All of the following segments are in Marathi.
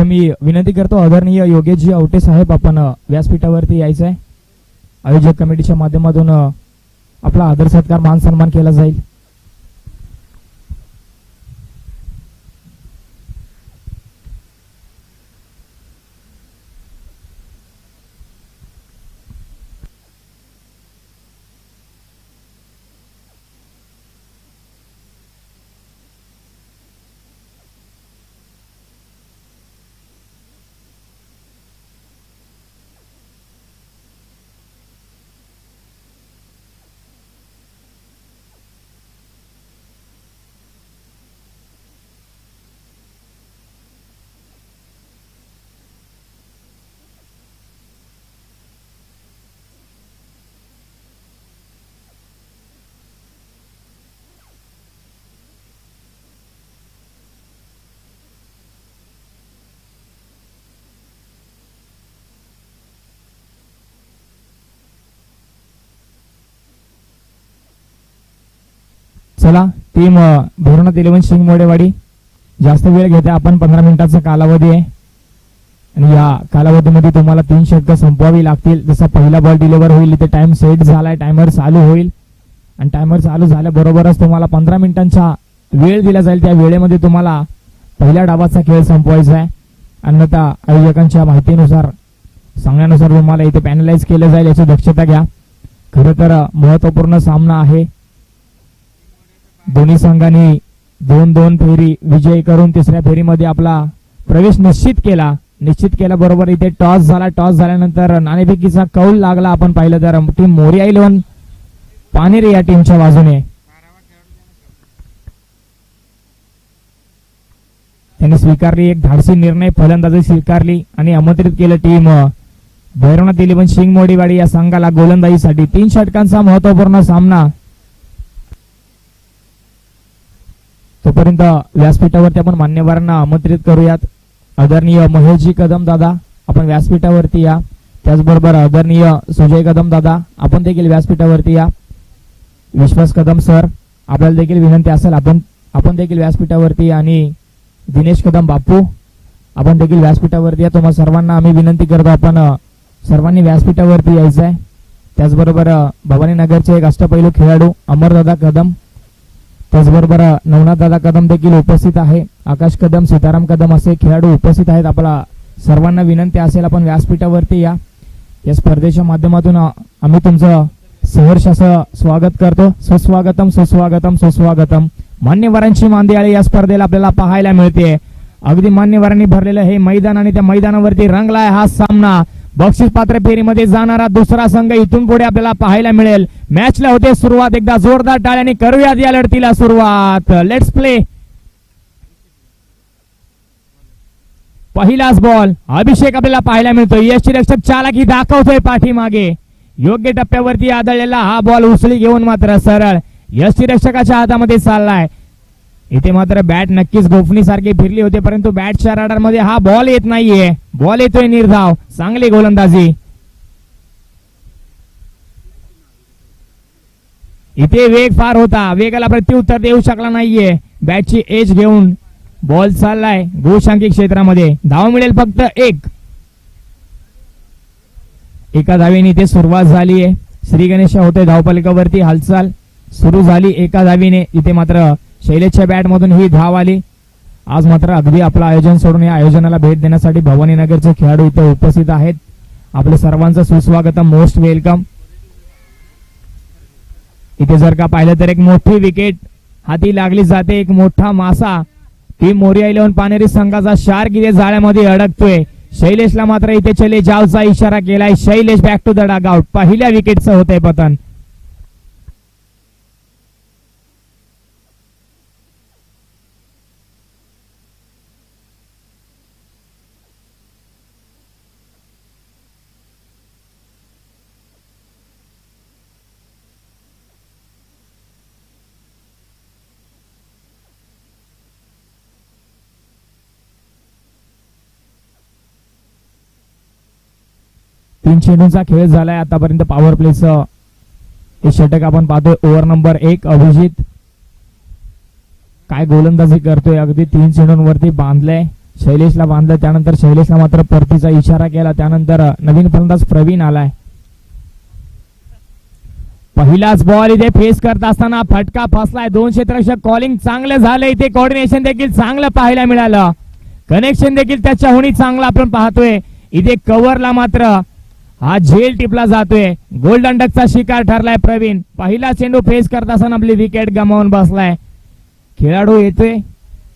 तर मी विनंती करतो आदरणीय योगेशजी आवटे साहेब आपण व्यासपीठावरती यायचं आहे आयोजक कमिटीच्या माध्यमातून आपला आदर सत्कार मान सन्मान केला जाईल. चला टीम भैरवनाथ इलेव्हन म्हणजे शिंगमोडेवाडी जास्त वेळ घेते आपण पंधरा मिनिटाचा कालावधी आहे. आणि या कालावधीमध्ये तुम्हाला तीन षटकं संपवावी लागतील. जसा पहिला बॉल डिलिव्हर होईल इथे टाइम सेट झालाय टायमर चालू होईल. आणि टायमर चालू झाल्याबरोबरच तुम्हाला पंधरा मिनिटांचा वेळ दिला जाईल. त्या वेळेमध्ये तुम्हाला पहिल्या डावाचा खेळ संपवायचा आहे. अन्यथा आयोजकांच्या माहितीनुसार सांगण्यानुसार तुम्हाला इथे पॅनलाइज केलं जाईल याची दक्षता घ्या. खरं तर महत्त्वपूर्ण सामना आहे. दोन्ही संघांनी दोन दोन फेरी विजय करून तिसऱ्या फेरीमध्ये आपला प्रवेश निश्चित केला. निश्चित केल्याबरोबर इथे टॉस झाला. टॉस झाल्यानंतर नाणेफेकीचा कौल लागला. आपण पाहिलं तर टीम मोरिया इलेव्हन पानेरे या टीमच्या बाजूने. त्यांनी स्वीकारली. एक धाडसी निर्णय फलंदाजी स्वीकारली आणि आमंत्रित केलं टीम. भैरवनाथ इलेव्हन शिंगमोडीवाडी या संघाला गोलंदाजीसाठी तीन षटकांचा महत्त्वपूर्ण सामना तोपर्यंत व्यासपीठावरती आपण मान्यवरांना आमंत्रित करूयात. आदरणीय महेशजी कदम दादा आपण व्यासपीठावरती या. त्याचबरोबर आदरणीय सुजय कदम दादा आपण देखील व्यासपीठावरती या. विश्वास कदम सर आपल्याला देखील विनंती असेल आपण आपण देखील व्यासपीठावरती आणि दिनेश कदम बापू आपण देखील व्यासपीठावरती या. तुम्हाला सर्वांना आम्ही विनंती करतो आपण सर्वांनी व्यासपीठावरती यायचं आहे त्याचबरोबर भवानीनगरचे भवानी नगरचे एक अष्टपैलू खेळाडू अमरदादा कदम त्याचबरोबर नवनाथ दादा कदम देखील उपस्थित आहे. आकाश कदम सीताराम कदम असे खेळाडू उपस्थित आहेत. आपला सर्वांना विनंती असेल आपण व्यासपीठावरती या. या स्पर्धेच्या माध्यमातून आम्ही तुमचं सहर्ष असं स्वागत करतो. सुस्वागतम सुस्वागतम सुस्वागतम. मान्यवरांची मांदियाळी या स्पर्धेला आपल्याला पाहायला मिळते अगदी मान्यवरांनी भरलेलं हे मैदान आणि त्या मैदानावरती रंगलाय हा सामना. बक्षीस पात्र फेरीमध्ये जाणारा दुसरा संघ इथून पुढे आपल्याला पाहायला मिळेल. मॅचला होते सुरुवात एकदा जोरदार टाळ्याने करूयात या लढतीला सुरुवात. लेट्स प्ले पहिलाच बॉल अभिषेक आपल्याला पाहायला मिळतोय यष्टीरक्षक चालाकी दाखवतोय पाठीमागे. योग्य टप्प्यावरती आदळलेला हा बॉल उचली घेऊन मात्र सरळ. यष्टीरक्षकाच्या हातामध्ये चाललाय. इथे मात्र बॅट नक्कीच गोफणी सारखी फिरली होती परंतु बॅटच्या राडारमध्ये हा बॉल येत नाहीये. बॉल येतोय निर्धाव. चांगली गोलंदाजी. इथे वेग फार होता. वेगाला प्रत्युत्तर देऊ शकला नाहीये. बॅटची एज घेऊन बॉल चाललाय गोशांकी क्षेत्रामध्ये. धाव मिळेल फक्त एक. एका धावेने इथे सुरुवात झालीये. श्री गणेश होते धावपालिकावरती हालचाल सुरू झाली एका धावीने. इथे मात्र शैलेशच्या बॅट मधून ही धाव आली. आज मात्र अगदी आपलं आयोजन सोडून या आयोजनाला भेट देण्यासाठी भवानी नगरचे खेळाडू इथे उपस्थित आहेत. आपले सर्वांचं सुस्वागतम मोस्ट वेलकम इथे जर का पाहिलं तर एक मोठी विकेट हाती लागली जाते एक मोठा मासा. टीम मोरिया इलेव्हन पानेरी संघाचा शार्क इथे जाळ्यामध्ये अडकतोय. शैलेशला मात्र इथे चले जावचा इशारा केलाय. Shailesh back to the dugout पहिल्या विकेटचं होतंय पतन. तीन चेंडूंचा खेळ झालाय आतापर्यंत पॉवर प्लेचं हे षटक आपण पाहतोय. ओव्हर नंबर एक अभिजित. काय गोलंदाजी करतोय अगदी तीन चेंडूंवरती बांधलंय. शैलेशला बांधलं. त्यानंतर शैलेशला मात्र परतीचा इशारा केला. त्यानंतर नवीन फलंदाज प्रवीण आलाय. पहिलाच बॉल इथे फेस करत असताना फटका फसलाय. दोन क्षेत्ररक्षक कॉलिंग चांगलं झालं इथे कॉर्डिनेशन देखील चांगलं पाहायला मिळालं. कनेक्शन देखील त्याच्याहूनही चांगलं आपण पाहतोय. इथे कव्हरला मात्र हा झेल टिपला जातोय. गोल्डन डकचा शिकार ठरलाय प्रवीण. पहिला चेंडू फेस करत असताना आपली विकेट गमावून बसलाय. खेळाडू येतोय.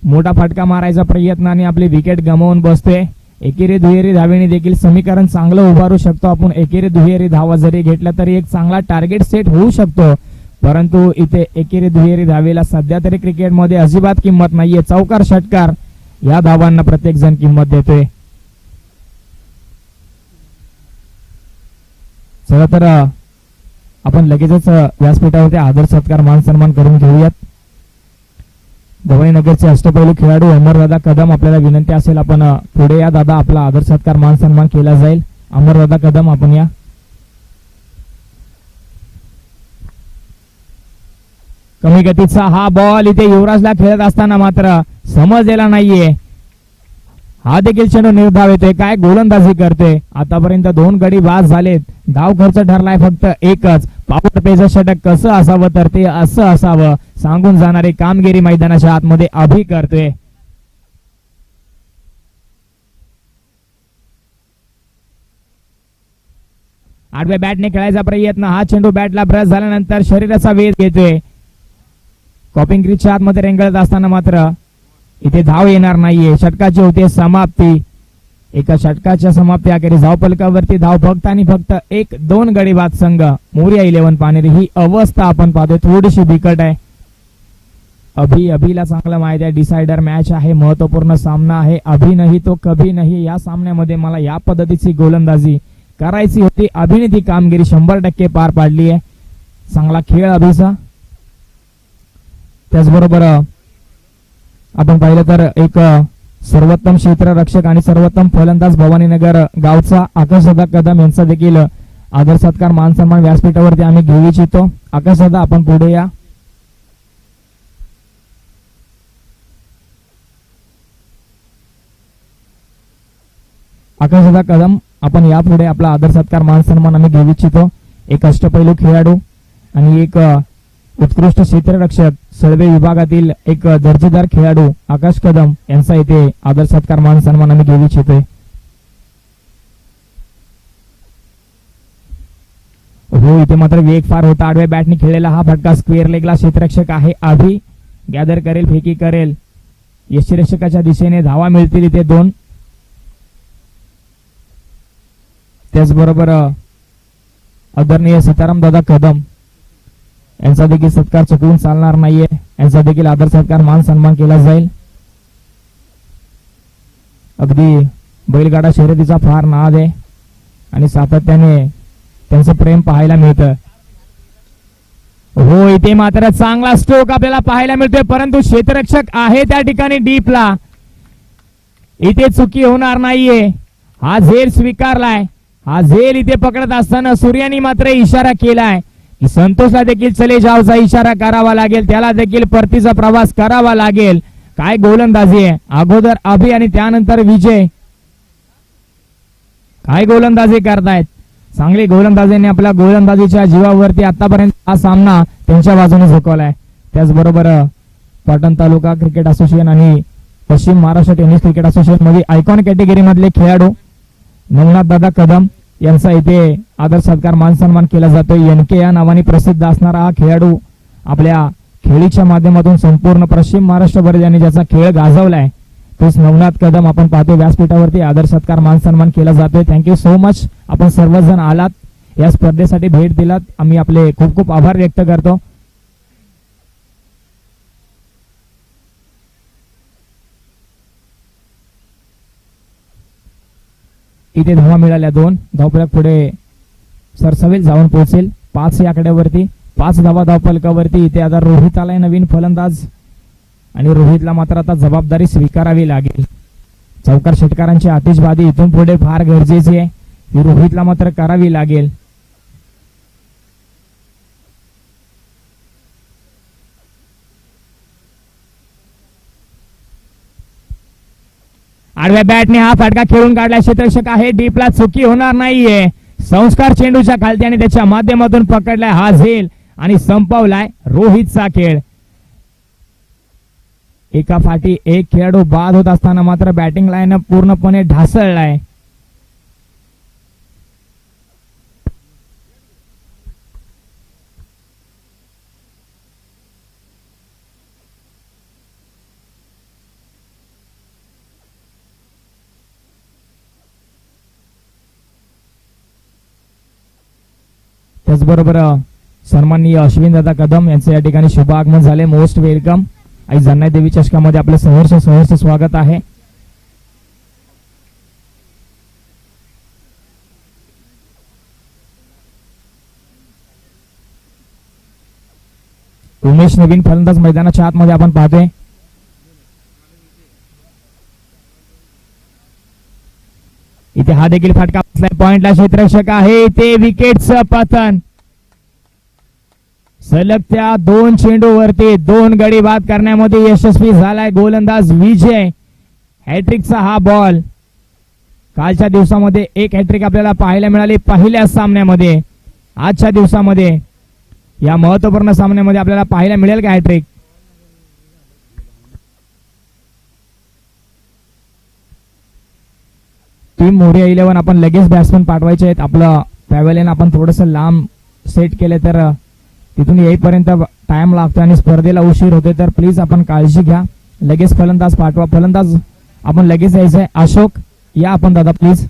मोठा फटका मारायचा प्रयत्न आणि आपली विकेट गमावून बसतोय. एकेरी दुहेरी धावेने देखील समीकरण चांगलं उभारू शकतो. आपण एकेरी दुहेरी धावा जरी घेतल्या तरी एक चांगला टार्गेट सेट होऊ शकतो. परंतु इथे एकेरी दुहेरी धावेला सध्या तरी क्रिकेटमध्ये अजिबात किंमत नाहीये. चौकार षटकार. या धावांना प्रत्येक जण किंमत देतोय. चला तर आपण लगेचच व्यासपीठावरती आदर सत्कार मान सन्मान करून घेऊयात. भवानीनगरचे अष्टपैलू खेळाडू अमरदादा कदम आपल्याला विनंती असेल आपण पुढे या. दादा आपला आदर सत्कार मान सन्मान केला जाईल. अमरदादा कदम आपण या. कमी गतीचा हा बॉल इथे युवराजला खेळत असताना मात्र समजलेला नाहीये. हा देखील चेंडू निर्धाव येते काय गोलंदाजी करते? आतापर्यंत दोन गडी बाद झालेत. धाव खर्च ठरलाय फक्त एकच. पावर पेचं षटक कसं असावं तर ते असं असावं सांगून जाणारी कामगिरी मैदानाच्या आतमध्ये अभी करते. आठव्या बॅटने खेळायचा प्रयत्न. हा चेंडू बॅटला ब्रश झाल्यानंतर शरीराचा वेध घेतोय. कॉपिंग क्रीजच्या आतमध्ये रेंगळत असताना मात्र इथे धाव येणार नाहीये. षटकाची होते समाप्ती. एका षटकाच्या समाप्ती अखेरीस धावपलकावरती धाव फक्त आणि फक्त एक दोन गडीबाद संघ. मोर्या इलेव्हन पानेरी ही अवस्था आपण पाहतोय. थोडीशी बिकट आहे. अभि अभिला चांगलं माहिती आहे. डिसायडर मॅच आहे. महत्त्वपूर्ण सामना आहे. अभि नाही तो कभी नाही. या सामन्यामध्ये मला या पद्धतीची गोलंदाजी करायची होती. अभिने ती कामगिरी शंभर टक्के पार पाडली आहे चांगला खेळ अभिचा. त्याचबरोबर आपण पाहिलं तर एक सर्वोत्तम क्षेत्ररक्षक आणि सर्वोत्तम फलंदाज भवानीनगर गावचा आकाशदा कदम यांचा देखील आदर सत्कार मान सन्मान व्यासपीठावरती आम्ही घेऊ इच्छितो. आकाशदा आपण पुढे या. आकाशदा कदम आपण यापुढे आपला आदर सत्कार मान सन्मान आम्ही घेऊ इच्छितो. एक अष्टपैलू खेळाडू आणि एक उत्कृष्ट क्षेत्ररक्षक सर्वे विभागातील एक दर्जेदार खेळाडू आकाश कदम यांचा इथे आदर सत्कार मान सन्मान आम्ही घेऊ इच्छितोय. हो इथे मात्र वेग फार होता. आडव्या बॅटने खेळलेला हा फटका स्क्वेअर लेगला क्षेत्ररक्षक आहे. आधी गॅदर करेल फेकी करेल. यशिरक्षकाच्या दिशेने धावा मिळतील इथे दोन. त्याचबरोबर आदरणीय सीताराम दादा कदम यांचा देखील सत्कार चुकवून चालणार नाहीये. यांचा देखील आदर सत्कार मान सन्मान केला जाईल. अगदी बैलगाडा शर्यतीचा फार नाद आहे. आणि सातत्याने त्यांचं प्रेम पाहायला मिळतं. हो इथे मात्र चांगला स्ट्रोक आपल्याला पाहायला मिळतोय. परंतु क्षेत्ररक्षक आहे त्या ठिकाणी डीपला इथे चुकी होणार नाहीये. हा झेल स्वीकारलाय. हा झेल इथे पकडत असताना सूर्यानी मात्र इशारा केलाय. संतोषला देखील चले जावचा इशारा करावा लागेल. त्याला देखील परतीचा प्रवास करावा लागेल. काय गोलंदाजी आहे? अगोदर अभि आणि त्यानंतर विजय. काय गोलंदाजी करतायत? चांगली गोलंदाजीने आपल्या गोलंदाजीच्या जीवावरती आतापर्यंत हा सामना त्यांच्या बाजूने झुकवलाय. त्याचबरोबर पाटण तालुका क्रिकेट असोसिएशन आणि पश्चिम महाराष्ट्र टेनिस क्रिकेट असोसिएशनमध्ये आयकॉन कॅटेगरी मधले खेळाडू. नवनाथ दादा कदम. यांचा इथे आदर सत्कार मान सन्मान केला जातोय. एनके या नावाने प्रसिद्ध असणारा हा खेळाडू आपल्या खेळीच्या माध्यमातून संपूर्ण पश्चिम महाराष्ट्रभर ज्याने ज्याचा खेळ गाजवलाय तोच नवनाथ कदम आपण पाहतो व्यासपीठावरती आदर सत्कार मान सन्मान केला जातोय. थँक्यू सो मच आपण सर्वजण आलात. या स्पर्धेसाठी भेट दिलात. आम्ही आपले खूप खूप आभार व्यक्त करतो. इथे धावा मिळाल्या दोन. धावफलक पुढे सरसवेल जाऊन पोहोचेल. पाच या आकड्यावरती पाच धावा धावफलकावरती इथे आता रोहित आलाय नवीन फलंदाज. आणि रोहितला मात्र आता जबाबदारी स्वीकारावी लागेल. चौकार षटकारांची आतिषबाजी इथून पुढे फार गरजेची आहे. ही रोहितला मात्र करावी लागेल. आडव्या बॅटने हा फटका खेळून काढला. क्षेत्रक्षक आहे. डीपला चुकी होणार नाहीये. संस्कार चेंडूच्या खालती आणि त्याच्या माध्यमातून पकडलाय हा झेल आणि संपवलाय रोहितचा खेळ एका फाटी एक खेळाडू बाद होत असताना मात्र बॅटिंग लाईन पूर्णपणे ढासळलाय. त्याचबरोबर सन्माननीय अश्विन दादा कदम यांचे या ठिकाणी शुभ आगमन झाले मोस्ट वेलकम आई जन्नाई देवी चषकामध्ये आपलं सहर्ष सहर्ष स्वागत आहे. उमेश नवीन फलंदाज मैदानाच्या आतमध्ये आपण पाहतोय. इथे हा देखील फटका बसलाय. पॉइंटला क्षेत्ररक्षक आहे. इथे विकेटचं पतन. सलग त्या दोन चेंडूवरती दोन गडी बाद करण्यामध्ये यशस्वी झालाय गोलंदाज विजय. हॅट्रिकचा हा बॉल कालच्या दिवसामध्ये एक हॅट्रिक आपल्याला पाहायला मिळाली पहिल्या सामन्यामध्ये. आजच्या दिवसामध्ये या महत्त्वपूर्ण सामन्यामध्ये आपल्याला पाहायला मिळेल का हॅट्रिक टीम मोरिया इलेव्हन आपण लगेच बॅट्समन पाठवायचे आहेत. आपलं पॅवेलियन आपण थोडस लांब सेट केले तर तिथून येईपर्यंत टाइम लागतो आणि स्पर्धेला उशीर होते तर प्लीज आपण काळजी घ्या. लगेच फलंदाज पाठवा. फलंदाज आपण लगेच यायचंय अशोक या आपण दादा प्लीज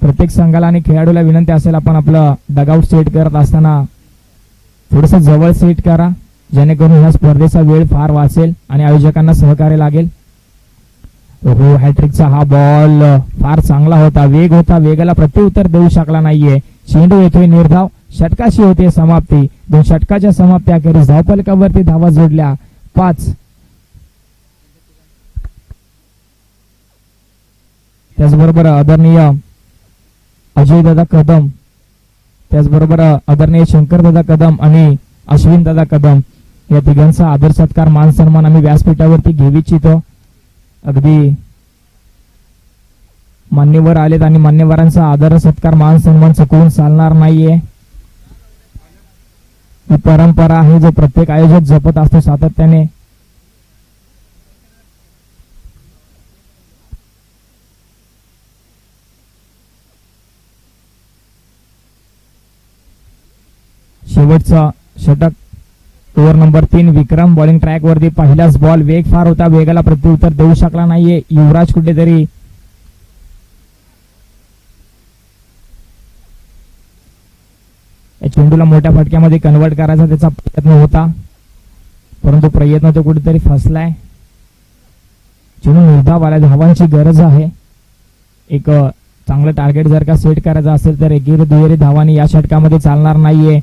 प्रत्येक संघाला आणि खेळाडूला विनंती असेल आपण आपलं डगआउट सेट करत असताना थोडस जवळ सेट करा. जेणेकरून ह्या स्पर्धेचा वेळ फार वाचेल आणि आयोजकांना सहकार्य लागेल. हो हॅट्रिकचा हा बॉल फार चांगला होता. वेग होता. वेगाला प्रत्युत्तर देऊ शकला नाहीये. चेंडू येतोय निर्धाव. षटकाशी होते समाप्ती. दोन षटकाच्या समाप्ती अखेरीस धावफलकावरती धावा जोडल्या. पाच. त्याचबरोबर आदरणीय अजय दादा कदम. त्याचबरोबर आदरणीय शंकर दादा कदम आणि अश्विन दादा कदम. या तिघांचा आदर सत्कार मान सन्मान आम्ही व्यासपीठावरती घेऊ इच्छितो अगदी मान्यवर आलेत आणि मान्यवरांचा आदर सत्कार मान सन्मान चुकवून चालणार नाहीये. ही परंपरा आहे जो प्रत्येक आयोजक जपत असतो सातत्याने. शेवटचा षटक ओव्हर नंबर तीन विक्रम. बॉलिंग ट्रॅक वरती पहिलाच बॉल वेग फार होता. वेगाला प्रत्युत्तर देऊ शकला नाहीये. युवराज कुठेतरी या चेंडूला मोठ्या फटक्यामध्ये कन्वर्ट करायचा त्याचा प्रयत्न होता. परंतु प्रयत्न तो कुठेतरी फसलाय. चेंडू निर्धाव आला धावांची गरज आहे. एक चांगलं टार्गेट जर का सेट करायचं असेल तर एकेरी दुहेरी धावांनी या षटकामध्ये चालणार नाहीये.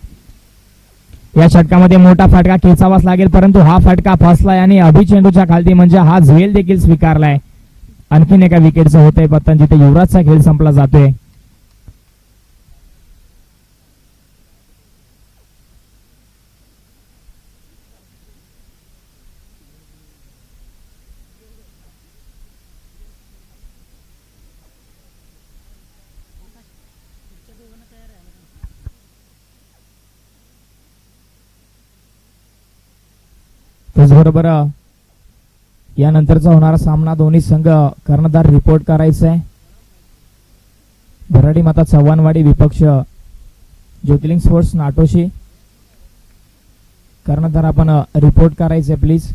या षटकामध्ये मोठा फटका खेचावाच लागेल परंतु हा फटका फसलाय आणि अभिचेंडूच्या खालती म्हणजे हा झेल देखील स्वीकारलाय. आणखीन एका विकेटचं होतंय पतन जिथे युवराजचा खेळ संपला जातोय. त्याचबरोबर यानंतरचा होणारा सामना दोन्ही संघ कर्णधार रिपोर्ट करायचा आहे भराडी माता चव्हाणवाडी विपक्ष ज्योतिर्लिंग स्पोर्ट्स नाटोशी. कर्णधार आपण रिपोर्ट करायचंय प्लीज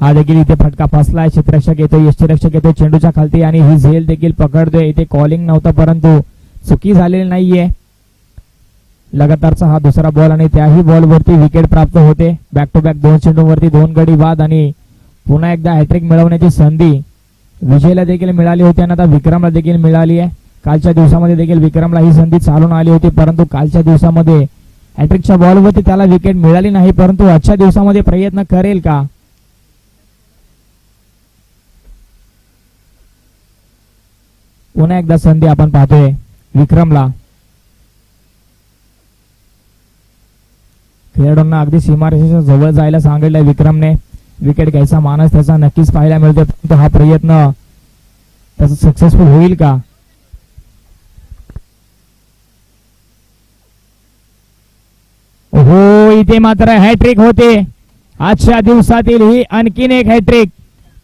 हा देखील इथे फटका फसला आहे क्षेत्ररक्षक येतोय यष्टीरक्षक येतोय चेंडूच्या खालती. आणि ही झेल देखील पकडतोय. इथे कॉलिंग नव्हतं परंतु चुकी झालेली नाहीये. लगातारचा हा दुसरा बॉल आणि त्याही बॉलवरती विकेट प्राप्त होते. बॅक टू बॅक दोन चेंडूंवरती दोन गडी बाद आणि पुन्हा एकदा हॅट्रिक मिळवण्याची संधी विजयला देखील मिळाली होती आणि आता विक्रमला देखील मिळाली आहे. कालच्या दिवसामध्ये देखील विक्रमला ही संधी चालून आली होती परंतु कालच्या दिवसामध्ये हॅट्रिकच्या बॉलवरती त्याला विकेट मिळाली नाही परंतु आजच्या दिवसामध्ये प्रयत्न करेल का? पुन्हा एकदा संधी आपण पाहतोय विक्रमला. खेळाडूंना अगदी सीमारेषेच्या जवळ जायला सांगितलंय विक्रमने. विकेट घ्यायचा मानस त्याचा नक्कीच पाहायला मिळतोय परंतु हा प्रयत्न त्याचा सक्सेसफुल होईल का? हो इथे मात्र हॅट्रिक होते. आजच्या दिवसातील ही आणखीन एक हॅट्रिक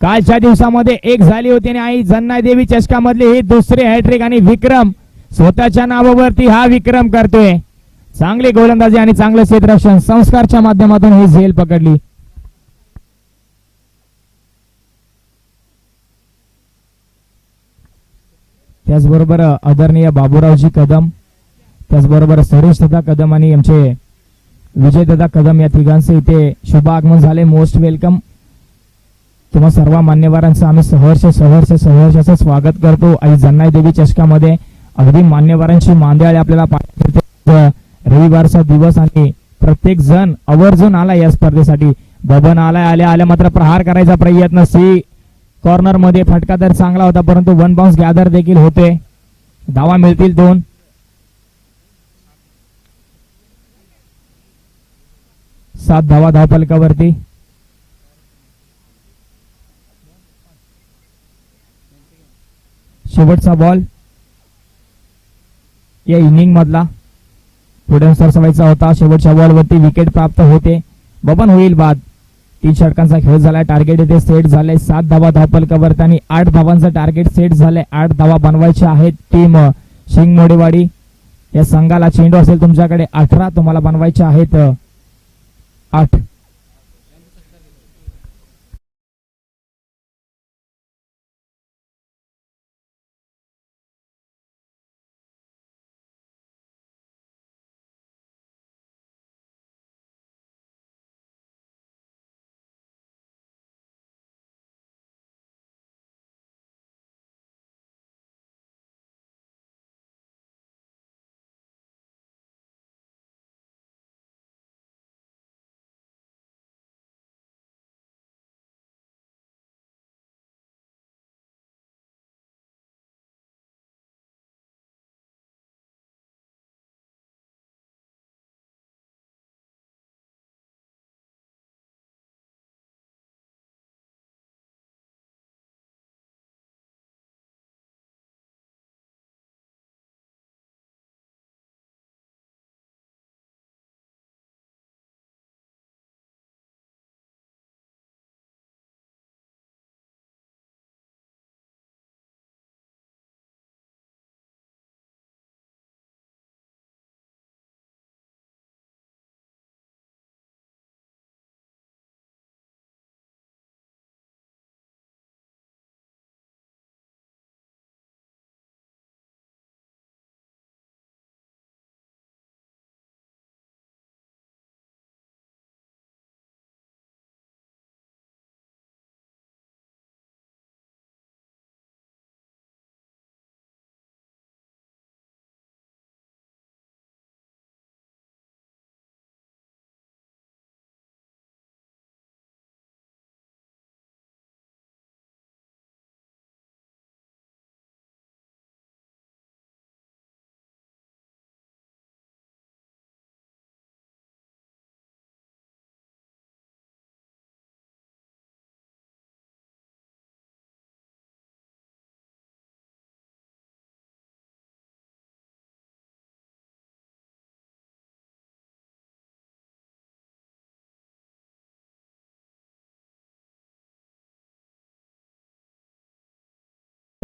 कालच्या दिवसामध्ये एक झाली होती आणि आई जन्ना देवी चषकामधली ही दुसरी हॅट्रिक आणि विक्रम स्वतःच्या नावावरती हा विक्रम करतोय. चांगली गोलंदाजी आणि चांगलं क्षेत्ररक्षण संस्कारच्या माध्यमातून ही झेल पकडली. त्याचबरोबर आदरणीय बाबूरावजी कदम त्याचबरोबर सुरेश दादा कदम आणि आमचे विजय दादा कदम या तिघांचे इथे शुभ आगमन झाले. Most welcome. तुम्हा सर्व मान्यवरांचं आम्ही सहर्ष सहर्ष सहर्षाचं स्वागत करतो. आणि जन्नाई देवी चषकामध्ये अगदी मान्यवरांची मांदियाळी आपल्याला पाहायला मिळते. रविवारचा दिवस आणि प्रत्येक जण आवर्जून आला या स्पर्धेसाठी. बबन आलाय आल्या आल्या मात्र प्रहार करायचा प्रयत्न. सी कॉर्नरमध्ये फटका तर चांगला होता परंतु वन बाउन्स गॅदर देखील होते. धावा मिळतील दोन. सात धावा धावपलकावरती शेवटचा बॉल या इनिंग मधला. पुढे सरसवायचा होता. शेवटच्या बॉलवरती विकेट प्राप्त होते. बबन होईल बाद. तीन षटकांचा खेळ झालाय. टार्गेट येथे सेट झाले सात धावा कवर आणि आठ धावांचं टार्गेट सेट झालंय. आठ धावा बनवायच्या आहेत टीम शिंग मोडेवाडी या संघाला चेंडू असेल तुमच्याकडे. अठरा तुम्हाला बनवायच्या आहेत. आठ.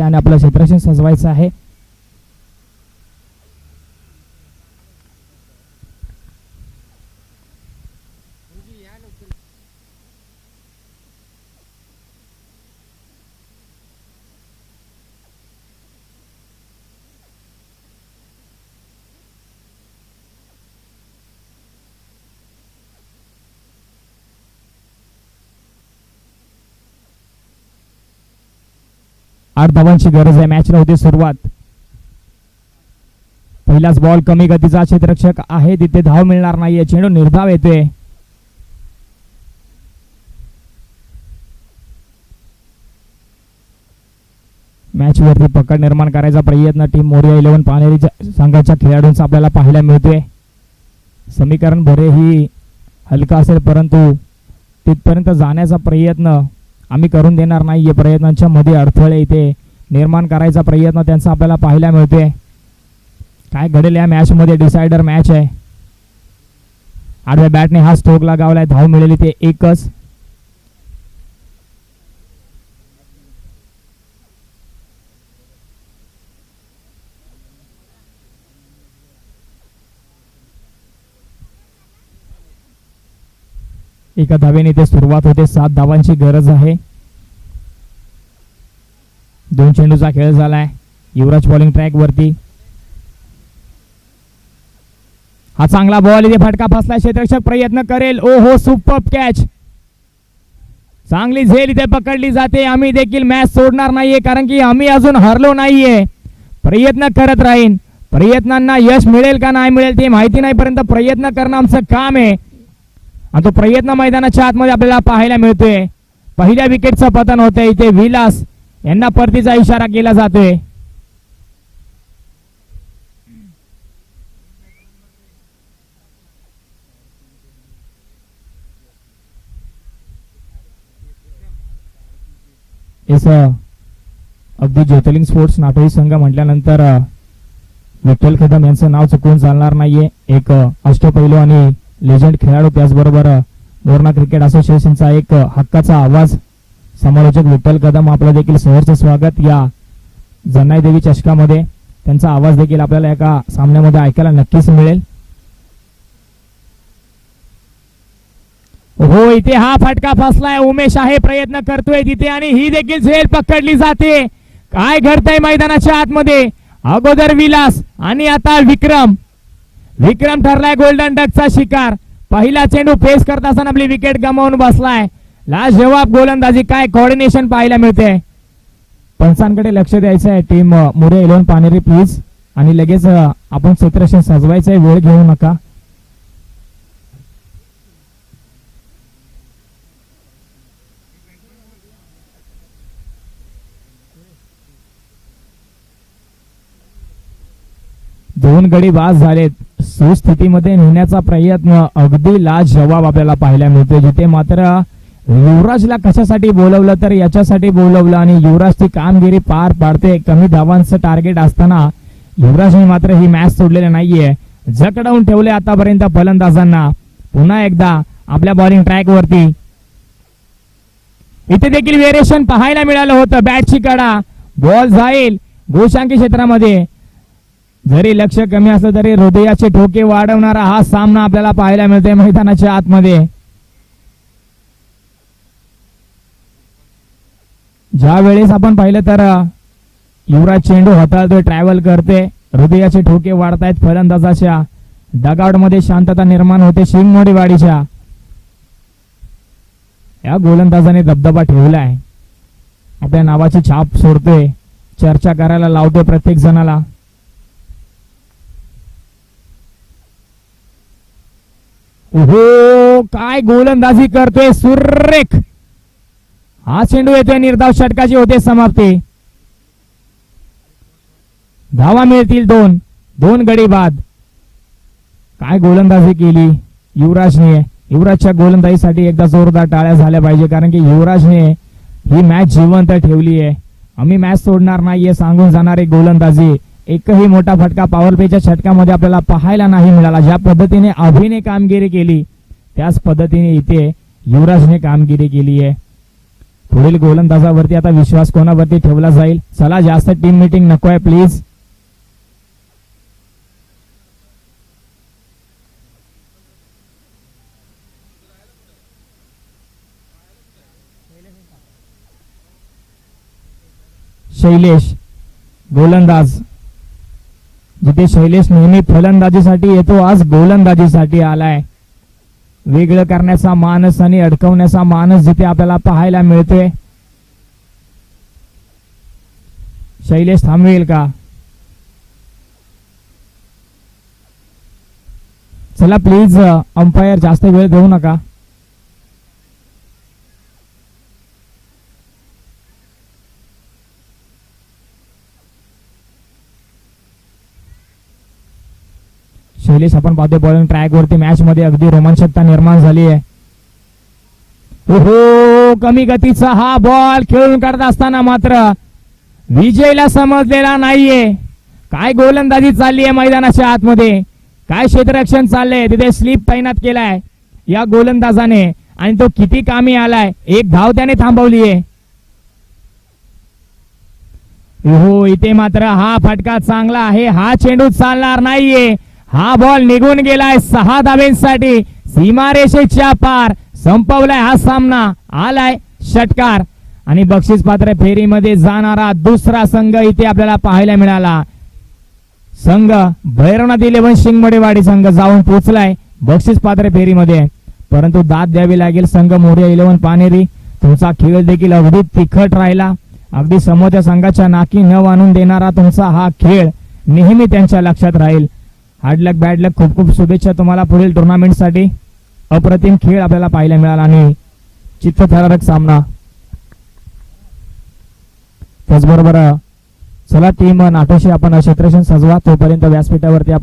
आणि आपलं क्षेत्ररक्षण सजवायचं आहे. आठ धावांची गरज आहे. मॅचला होते सुरुवात. पहिलाच बॉल कमी गतीचा क्षेत्ररक्षक आहे. तिथे धाव मिळणार नाहीये चेंडू निर्धाव येतोय. मॅच वरती पकड निर्माण करायचा प्रयत्न. टीम मोरिया इलेव्हन पानेरी संघाच्या खेळाडूंचा आपल्याला पाहायला मिळतोय. समीकरण भरे ही हलका असेल परंतु तिथपर्यंत जाण्याचा प्रयत्न आम्ही करून देणार नाही. आहे प्रयत्नांच्या मध्ये अडथळे इथे निर्माण करायचा प्रयत्न त्यांचा आपल्याला पाहायला मिळतोय. काय घडेल या मॅचमध्ये डिसाइडर डिसायडर मॅच आहे. आडव्या बॅटने हा स्ट्रोक लगावलाय धाव मिळेल ते एकच. एका धावेने ते सुरुवात होते. सात धावांची गरज आहे. दोन चेंडूचा खेळ झालाय. युवराज बॉलिंग ट्रॅक वरती. हा चांगला बॉल इथे फटका फसला क्षेत्रक्षक प्रयत्न करेल. ओ हो सुपर कॅच चांगली झेल इथे पकडली जाते. आम्ही देखील मॅच सोडणार नाहीये कारण की आम्ही अजून हरलो नाहीये. प्रयत्न करत राहीन. प्रयत्नांना यश मिळेल का नाही मिळेल ते माहिती नाही पर्यंत प्रयत्न करणं आमचं काम आहे. आणि तो प्रयत्न मैदानाच्या आतमध्ये आपल्याला पाहायला मिळतोय. पहिल्या विकेटचं पतन होतंय. इथे विलास यांना परतीचा इशारा केला जातोय. अगदी ज्योतिर्लिंग स्पोर्ट्स नाटोई संघ म्हटल्यानंतर विठ्ठल कदम यांचं नाव चुकवून चालणार नाहीये. एक अष्टपैलू आणि लेजंड खेळाडू त्याचबरोबर अ, मोरणा क्रिकेट असोसिएशनचा एक हक्काचा आवाज समालोचक विठ्ठल कदम आपलं देखील सहर्ष स्वागत या जनाई देवी चषकामध्ये. त्यांचा आवाज देखील आपल्याला एका सामन्यामध्ये ऐकायला नक्कीच मिळेल. हो इथे हा फटका फसलाय. उमेश आहे प्रयत्न करतोय तिथे आणि ही देखील झेल पकडली जाते. काय घडतंय मैदानाच्या आतमध्ये? अगोदर विलास आणि आता विक्रम. विक्रम ठरलाय गोल्डन डकचा शिकार. पहिला चेंडू फेस करत असताना आपली विकेट गमावून बसलाय. लास्ट जेव्हा गोलंदाजी. काय कॉर्डिनेशन पाहायला मिळते? पंचांकडे लक्ष द्यायचं आहे टीम मुरे इलेव्हन पानेरी प्लीज आणि लगेच आपण क्षेत्रक्षण सजवायचं आहे वेळ घेऊ नका. दोन गडी बाद झालेत. सुस्थितीमध्ये नेण्याचा प्रयत्न अगदी लाज जवाब आपल्याला पाहायला मिळतो जिथे मात्र युवराजला कशासाठी बोलवलं तर याच्यासाठी बोलवलं आणि युवराजची कामगिरी पार पाडते. कमी धावांचं टार्गेट असताना युवराजने मात्र ही मॅच सोडलेली नाहीये. जकडावून ठेवले आतापर्यंत फलंदाजांना. पुन्हा एकदा आपल्या बॉलिंग ट्रॅकवरती इथे देखील व्हेरिएशन पाहायला मिळालं होतं. बॅटची कडा. बॉल जाईल. गोशांकी क्षेत्रामध्ये. जरी लक्ष कमी असलं तरी हृदयाचे ठोके वाढवणारा हा सामना आपल्याला पाहायला मिळतोय मैदानाच्या आतमध्ये. ज्या वेळेस आपण पाहिलं तर युवराज चेंडू हाताळतोय ट्रॅव्हल करते. हृदयाचे ठोके वाढतायत फलंदाजाच्या. डगआउटमध्ये शांतता निर्माण होते शिंगमोडी वाडीच्या या गोलंदाजाने दबदबा ठेवलाय. आपल्या नावाची छाप सोडतोय. चर्चा करायला लावतोय प्रत्येक जणाला. ओहो काय गोलंदाजी करतोय सुरेख. हा चेंडू येतोय निर्धाव षटकाची होते समाप्ती. धावा मिळतील दोन दोन गडी बाद. काय गोलंदाजी केली युवराजने. युवराजच्या गोलंदाजीसाठी एकदा जोरदार टाळ्या झाल्या पाहिजे कारण की युवराजने ही मॅच जिवंत ठेवली आहे. आम्ही मॅच सोडणार नाहीये सांगून जाणारी गोलंदाजी. एकही मोठा फटका पॉवर प्लेच्या षटकामध्ये आपल्याला पाहायला नाही मिळाला. ज्या पद्धतीने अभिने कामगिरी केली त्याच पद्धतीने इथे युवराजने कामगिरी केली आहे. पुढील गोलंदाजावरती आता विश्वास कोणावरती ठेवला जाईल? चला जास्त टीम मीटिंग नको आहे प्लीज शैलेश गोलंदाज. जिथे शैलेश नेहमी फलंदाजीसाठी येतो आज गोलंदाजीसाठी आलाय. वेगळं करण्याचा मानस आणि अडकवण्याचा मानस जिथे आपल्याला पाहायला मिळतोय. शैलेश थांबवेल का? चला प्लीज अंपायर जास्त वेळ देऊ नका. पहिलीच आपण पाहतोय बॉलिंग ट्रॅकवरती मॅच मध्ये अगदी रोमांचकता निर्माण झाली आहे. ओहो कमी गतीचा हा बॉल खेळून करत असताना मात्र विजयला समजलेला नाहीये. काय गोलंदाजी चालली आहे मैदानाच्या आतमध्ये? काय क्षेत्ररक्षण चाललंय? तिथे स्लीप तैनात केलाय या गोलंदाजाने आणि तो किती कामी आलाय? एक धाव त्याने थांबवली आहे. हो इथे मात्र हा फटका चांगला आहे. हा चेंडू चालणार नाहीये. हा बॉल निघून गेलाय सहा धावेंसाठी सीमारेषेच्या पार संपवलाय हा सामना. आलाय षटकार. आणि बक्षीस पात्र फेरीमध्ये जाणारा दुसरा संघ इथे आपल्याला पाहायला मिळाला. संघ भैरवनाथ इलेव्हन शिंगमडेवाडी संघ जाऊन पोचलाय बक्षीस पात्र फेरीमध्ये. परंतु दाद द्यावी लागेल संघ मोर्या इलेव्हन पानेरी. तुमचा खेळ देखील अगदी तिखट राहिला. अगदी समोरच्या संघाच्या नाकी न आणून देणारा तुमचा हा खेळ नेहमी त्यांच्या लक्षात राहील. हार्ड लक बॅड लक खूप खूप शुभेच्छा तुम्हाला पुढील टुर्नामेंटसाठी अप्रतिम खेळ आपल्याला पाहायला मिळाला आणि चित्तथरारक सामना. त्याचबरोबर चला टीम नाटोशी आपण क्षेत्रक्षण सजवा तोपर्यंत व्यासपीठावरती आपण